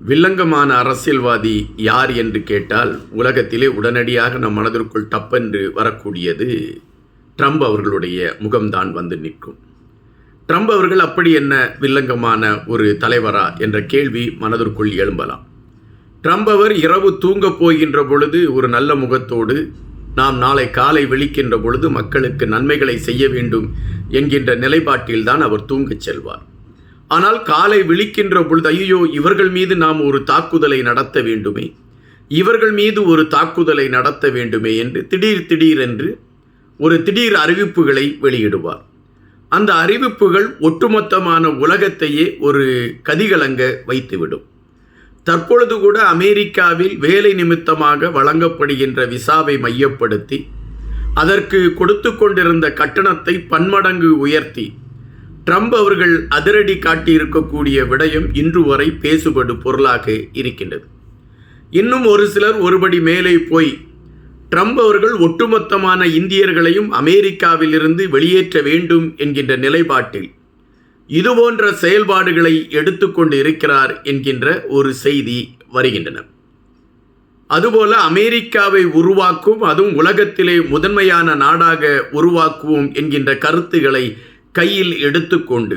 வில்லங்கமான அரசியல்வாதி யார் என்று கேட்டால் உலகத்திலே உடனடியாக நம் மனதிற்குள் டப்பென்று வரக்கூடியது ட்ரம்ப் அவர்களுடைய முகம்தான் வந்து நிற்கும். ட்ரம்ப் அவர்கள் அப்படி என்ன வில்லங்கமான ஒரு தலைவரா என்ற கேள்வி மனதிற்குள் எழும்பலாம். ட்ரம்ப் அவர் இரவு தூங்கப் போகின்ற பொழுது ஒரு நல்ல முகத்தோடு நாம் நாளை காலை விழிக்கின்ற பொழுது மக்களுக்கு நன்மைகளை செய்ய வேண்டும் என்கின்ற நிலைப்பாட்டில்தான் அவர் தூங்கச் செல்வார். ஆனால் காலை விழிக்கின்ற பொழுது ஐயோ இவர்கள் மீது நாம் ஒரு தாக்குதலை நடத்த வேண்டுமே? இவர்கள் மீது ஒரு தாக்குதலை நடத்த வேண்டுமே? என்று திடீர் திடீரென்று ஒரு திடீர் அறிவிப்புகளை வெளியிடுவார். அந்த அறிவிப்புகள் ஒட்டுமொத்தமான உலகத்தையே ஒரு கதிகலங்க வைத்துவிடும். தற்பொழுது கூட அமெரிக்காவில் வேலை நிமித்தமாக வழங்கப்படுகின்ற விசாவை மையப்படுத்தி அதற்கு கொடுத்து கொண்டிருந்த கட்டணத்தை பன்மடங்கு உயர்த்தி ட்ரம்ப் அவர்கள் அதிரடி காட்டியிருக்கக்கூடிய விடயம் இன்று வரை பேசுபடு பொருளாக இருக்கின்றது. இன்னும் ஒரு சிலர் ஒருபடி மேலே போய் ட்ரம்ப் அவர்கள் ஒட்டுமொத்தமான இந்தியர்களையும் அமெரிக்காவிலிருந்து வெளியேற்ற வேண்டும் என்கின்ற நிலைப்பாட்டில் இதுபோன்ற செயல்பாடுகளை எடுத்துக்கொண்டு இருக்கிறார் என்கின்ற ஒரு செய்தி வருகின்றன. அதுபோல அமெரிக்காவை உருவாக்கும் அதுவும் உலகத்திலே முதன்மையான நாடாக உருவாக்குவோம் என்கின்ற கருத்துக்களை கையில் எடுத்துக்கொண்டு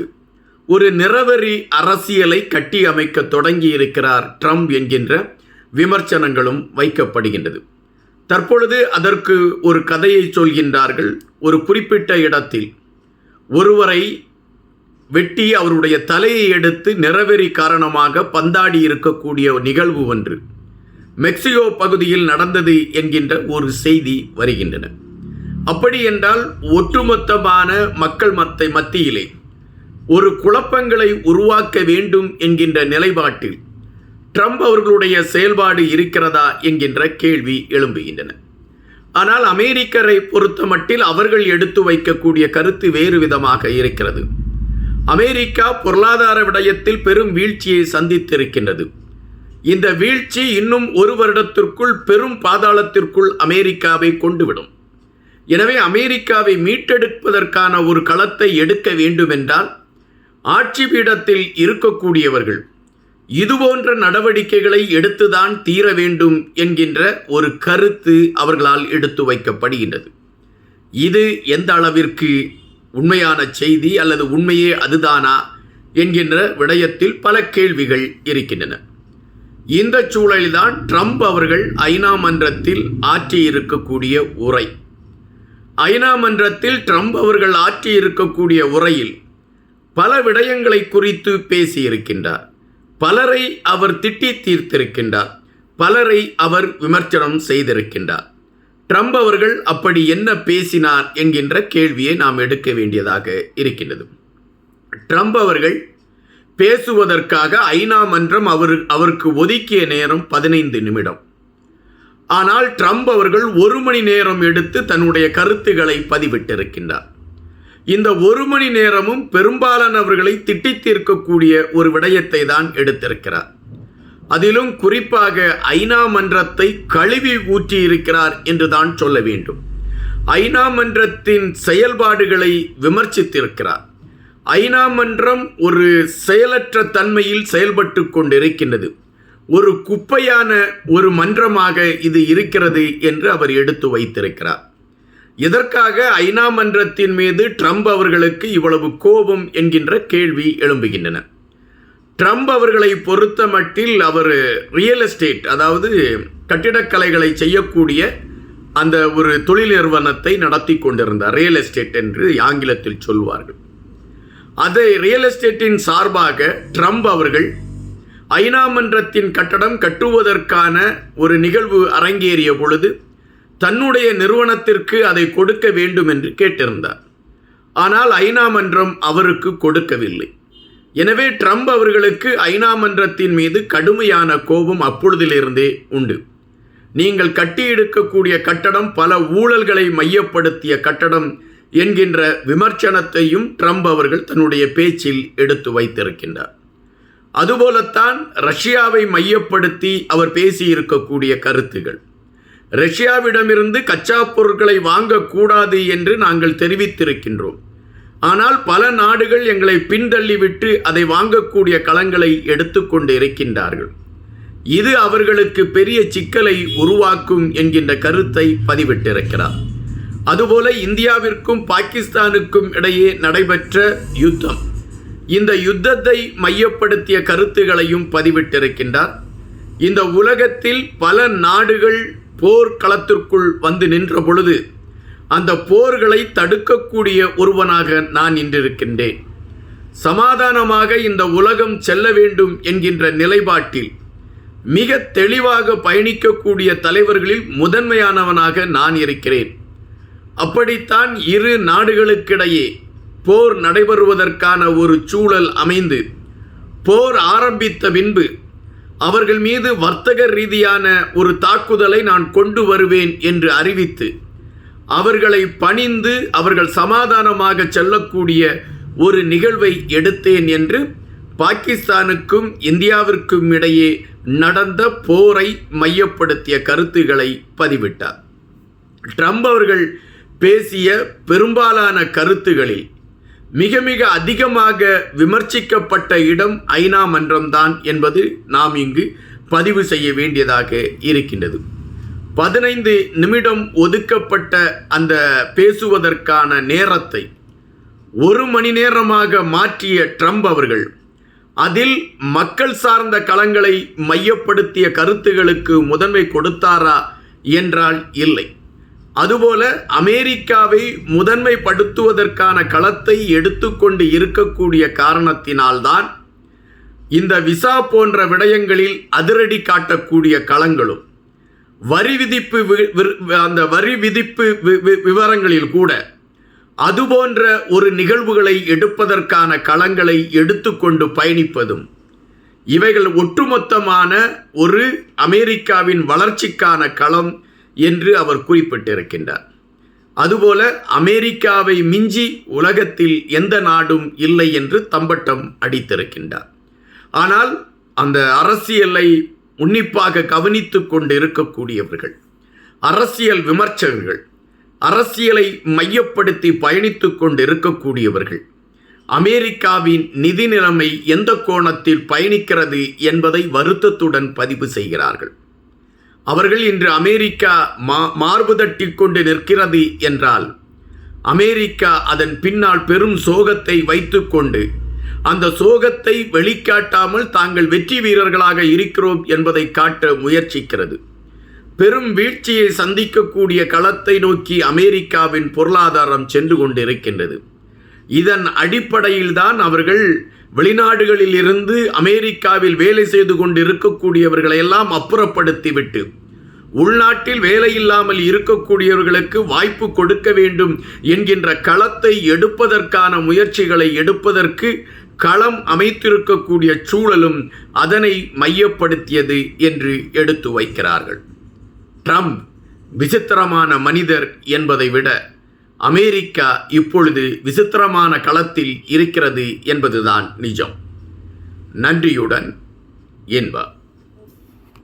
ஒரு நிறவெறி அரசியலை கட்டி அமைக்க ட்ரம்ப் என்கின்ற விமர்சனங்களும் வைக்கப்படுகின்றது. தற்பொழுது அதற்கு ஒரு கதையை சொல்கின்றார்கள். ஒரு குறிப்பிட்ட இடத்தில் ஒருவரை வெட்டி அவருடைய தலையை எடுத்து நிறவெறி காரணமாக பந்தாடி இருக்கக்கூடிய நிகழ்வு ஒன்று மெக்சிகோ பகுதியில் நடந்தது என்கின்ற ஒரு செய்தி வருகின்றன. அப்படி என்றால் ஒட்டுமொத்தமான மக்கள் மத்தை மத்தியிலே ஒரு குழப்பங்களை உருவாக்க வேண்டும் என்கின்ற நிலைப்பாட்டில் ட்ரம்ப் அவர்களுடைய செயல்பாடு இருக்கிறதா என்கின்ற கேள்வி எழும்புகின்றன. ஆனால் அமெரிக்கரை பொறுத்த மட்டில் அவர்கள் எடுத்து வைக்கக்கூடிய கருத்து வேறு விதமாக இருக்கிறது. அமெரிக்கா பொருளாதார விடயத்தில் பெரும் வீழ்ச்சியை சந்தித்திருக்கின்றது. இந்த வீழ்ச்சி இன்னும் ஒரு வருடத்திற்குள் பெரும் பாதாளத்திற்குள் அமெரிக்காவை கொண்டுவிடும். எனவே அமெரிக்காவை மீட்டெடுப்பதற்கான ஒரு களத்தை எடுக்க வேண்டுமென்றால் ஆட்சி பீடத்தில் இருக்கக்கூடியவர்கள் இதுபோன்ற நடவடிக்கைகளை எடுத்துதான் தீர வேண்டும் என்கின்ற ஒரு கருத்து அவர்களால் எடுத்து வைக்கப்படுகின்றது. இது எந்த அளவிற்கு உண்மையான செய்தி அல்லது உண்மையே அதுதானா என்கின்ற விடயத்தில் பல கேள்விகள் இருக்கின்றன. இந்த சூழலில்தான் ட்ரம்ப் அவர்கள் ஐநா மன்றத்தில் ஆற்றியிருக்கக்கூடிய உரை. ஐநா மன்றத்தில் ட்ரம்ப் அவர்கள் ஆற்றி இருக்கக்கூடிய உரையில் பல விடயங்களை குறித்து பேசியிருக்கின்றார். பலரை அவர் திட்டி தீர்த்திருக்கின்றார். பலரை அவர் விமர்சனம் செய்திருக்கின்றார். ட்ரம்ப் அவர்கள் அப்படி என்ன பேசினார் என்கின்ற கேள்வியை நாம் எடுக்க வேண்டியதாக இருக்கின்றது. ட்ரம்ப் அவர்கள் பேசுவதற்காக ஐநா மன்றம் அவர் அவருக்கு ஒதுக்கிய நேரம் பதினைந்து நிமிடம். ஆனால் ட்ரம்ப் அவர்கள் ஒரு மணி நேரம் எடுத்து தன்னுடைய கருத்துக்களை பதிவிட்டிருக்கின்றார். இந்த ஒரு மணி நேரமும் பெரும்பாலானவர்களை திட்டி தீர்க்கக்கூடிய ஒரு விடயத்தை தான் எடுத்திருக்கிறார். அதிலும் குறிப்பாக ஐநா மன்றத்தை கழுவி ஊற்றி இருக்கிறார் என்று தான் சொல்ல வேண்டும். ஐநா மன்றத்தின் செயல்பாடுகளை விமர்சித்திருக்கிறார். ஐநா மன்றம் ஒரு செயலற்ற தன்மையில் செயல்பட்டு கொண்டிருக்கின்றது. ஒரு குப்பையான ஒரு மன்றமாக இது இருக்கிறது என்று அவர் எடுத்து வைத்திருக்கிறார். எதற்காக ஐநா மன்றத்தின் மீது ட்ரம்ப் அவர்களுக்கு இவ்வளவு கோபம் என்கின்ற கேள்வி எழும்புகின்றன. ட்ரம்ப் அவர்களை பொறுத்த மட்டில் அவர் ரியல் எஸ்டேட் அதாவது கட்டிடக்கலைகளை செய்யக்கூடிய அந்த ஒரு தொழில் நிறுவனத்தை நடத்தி கொண்டிருந்தார். ரியல் எஸ்டேட் என்று ஆங்கிலத்தில் சொல்வார்கள். அதை ரியல் எஸ்டேட்டின் சார்பாக ட்ரம்ப் அவர்கள் ஐநா மன்றத்தின் கட்டடம் கட்டுவதற்கான ஒரு நிகழ்வு அரங்கேறிய பொழுது தன்னுடைய நிறுவனத்திற்கு அதை கொடுக்க வேண்டும் என்று கேட்டிருந்தார். ஆனால் ஐநா மன்றம் அவருக்கு கொடுக்கவில்லை. எனவே ட்ரம்ப் அவர்களுக்கு ஐநா மன்றத்தின் மீது கடுமையான கோபம் அப்பொழுதிலிருந்தே உண்டு. நீங்கள் கட்டி எடுக்கக்கூடிய கட்டடம் பல ஊழல்களை மையப்படுத்திய கட்டடம் என்கின்ற விமர்சனத்தையும் ட்ரம்ப் அவர்கள் தன்னுடைய பேச்சில் எடுத்து வைத்திருக்கின்றார். அதுபோலத்தான் ரஷ்யாவை மையப்படுத்தி அவர் பேசியிருக்கக்கூடிய கருத்துகள். ரஷ்யாவிடமிருந்து கச்சா பொருட்களை வாங்கக்கூடாது என்று நாங்கள் தெரிவித்திருக்கின்றோம். ஆனால் பல நாடுகள் எங்களை பின்தள்ளிவிட்டு அதை வாங்கக்கூடிய களங்களை எடுத்துக்கொண்டு இருக்கின்றார்கள் இது அவர்களுக்கு பெரிய சிக்கலை உருவாக்கும் என்கின்ற கருத்தை பதிவிட்டிருக்கிறார். அதுபோல இந்தியாவிற்கும் பாகிஸ்தானுக்கும் இடையே நடைபெற்ற யுத்தம். இந்த யுத்தத்தை மையப்படுத்திய கருத்துகளையும் பதிவிட்டிருக்கின்றார். இந்த உலகத்தில் பல நாடுகள் போர்க்களத்திற்குள் வந்து நின்ற பொழுது அந்த போர்களை தடுக்கக்கூடிய ஒருவனாக நான் நின்றிருக்கின்றேன் சமாதானமாக இந்த உலகம் செல்ல வேண்டும் என்கின்ற நிலைப்பாட்டில் மிக தெளிவாக பயணிக்கக்கூடிய தலைவர்களில் முதன்மையானவனாக நான் இருக்கிறேன். அப்படித்தான் இரு நாடுகளுக்கிடையே போர் நடைபெறுவதற்கான ஒரு சூழல் அமைந்து போர் ஆரம்பித்த பின்பு அவர்கள் மீது வர்த்தக ரீதியான ஒரு தாக்குதலை நான் கொண்டு வருவேன் என்று அறிவித்து அவர்களை பணிந்து அவர்கள் சமாதானமாக செல்லக்கூடிய ஒரு நிகழ்வை எடுத்தேன் என்று பாகிஸ்தானுக்கும் இந்தியாவிற்கும் இடையே நடந்த போரை மையப்படுத்திய கருத்துக்களை பதிவிட்டார். ட்ரம்ப் அவர்கள் பேசிய பெரும்பாலான கருத்துகளில் மிக மிக அதிகமாக விமர்சிக்கப்பட்ட இடம் ஐநா மன்றம்தான் என்பது நாம் இங்கு பதிவு செய்ய வேண்டியதாக இருக்கின்றது. பதினைந்து நிமிடம் ஒதுக்கப்பட்ட அந்த பேசுவதற்கான நேரத்தை ஒரு மணி நேரமாக மாற்றிய ட்ரம்ப் அவர்கள் அதில் மக்கள் சார்ந்த களங்களை மையப்படுத்திய கருத்துகளுக்கு முதன்மை கொடுத்தாரா என்றால் இல்லை. அதுபோல அமெரிக்காவை முதன்மைப்படுத்துவதற்கான களத்தை எடுத்துக்கொண்டு இருக்கக்கூடிய காரணத்தினால்தான் இந்த விசா போன்ற விடயங்களில் அதிரடி காட்டக்கூடிய களங்களும் வரி விதிப்பு வி- அந்த வரி விதிப்பு வி- விவரங்களில் கூட அதுபோன்ற ஒரு நிகழ்வுகளை எடுப்பதற்கான களங்களை எடுத்துக்கொண்டு பயணிப்பதும் இவைகள் ஒட்டுமொத்தமான ஒரு அமெரிக்காவின் வளர்ச்சிக்கான களம் என்று அவர் குறிப்பிட்டிருக்கின்றார். அதுபோல அமெரிக்காவை மிஞ்சி உலகத்தில் எந்த நாடும் இல்லை என்று தம்பட்டம் அடித்திருக்கின்றார். ஆனால் அந்த அரசியலை உன்னிப்பாக கவனித்து கொண்டு இருக்கக்கூடியவர்கள் அரசியல் விமர்சகர்கள் அரசியலை மையப்படுத்தி பயணித்து கொண்டு இருக்கக்கூடியவர்கள் அமெரிக்காவின் நிதி நிலைமை எந்த கோணத்தில் பயணிக்கிறது என்பதை வருத்தத்துடன் பதிவு செய்கிறார்கள். அவர்கள் இன்று அமெரிக்கா மா மார்பு தட்டி கொண்டு நிற்கிறது என்றால் அமெரிக்கா அதன் பின்னால் பெரும் சோகத்தை வைத்துக்கொண்டு அந்த சோகத்தை வெளிக்காட்டாமல் தாங்கள் வெற்றி வீரர்களாக இருக்கிறோம் என்பதை காட்ட முயற்சிக்கிறது. பெரும் வீழ்ச்சியை சந்திக்கக்கூடிய களத்தை நோக்கி அமெரிக்காவின் பொருளாதாரம் சென்று கொண்டிருக்கின்றது. இதன் அடிப்படையில்தான் அவர்கள் வெளிநாடுகளில் இருந்து அமெரிக்காவில் வேலை செய்து கொண்டிருக்கக்கூடியவர்களை எல்லாம் அப்புறப்படுத்திவிட்டு உள்நாட்டில் வேலையில்லாமல் இருக்கக்கூடியவர்களுக்கு வாய்ப்பு கொடுக்க வேண்டும் என்கின்ற களத்தை எடுப்பதற்கான முயற்சிகளை எடுப்பதற்கு களம் அமைத்திருக்கக்கூடிய சூழலும் அதனை மையப்படுத்தியது என்று எடுத்து வைக்கிறார்கள். ட்ரம்ப் விசித்திரமான மனிதர் என்பதை விட அமெரிக்கா இப்பொழுது விசித்திரமான களத்தில் இருக்கிறது என்பதுதான் நிஜம். நன்றியுடன் என்பார்.